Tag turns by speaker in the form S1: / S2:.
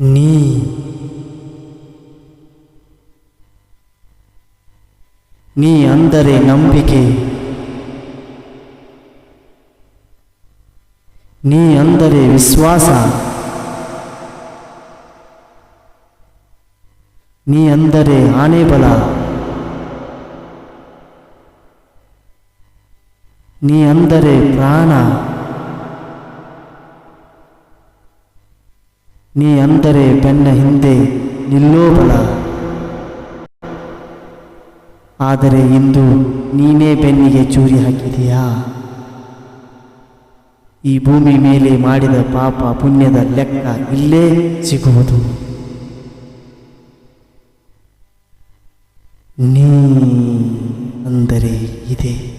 S1: ನೀ. ನೀ ಅಂದರೆ ನಂಬಿಕೆ. ನೀ ಅಂದರೆ ವಿಶ್ವಾಸ. ನೀ ಅಂದರೆ ಆನೆಬಲ. ನೀ ಅಂದರೆ ಪ್ರಾಣ. ನೀ ಅಂದರೆ ಬೆನ್ನ ಹಿಂದೆ ನಿಲ್ಲೋ ಬಲ. ಆದರೆ ಇಂದು ನೀನೇ ಬೆನ್ನಿಗೆ ಚೂರಿ ಹಾಕಿದೆಯಾ? ಈ ಭೂಮಿ ಮೇಲೆ ಮಾಡಿದ ಪಾಪ ಪುಣ್ಯದ ಲೆಕ್ಕ ಇಲ್ಲೇ ಸಿಗುವುದು. ನೀ ಅಂದರೆ ಇದೆ.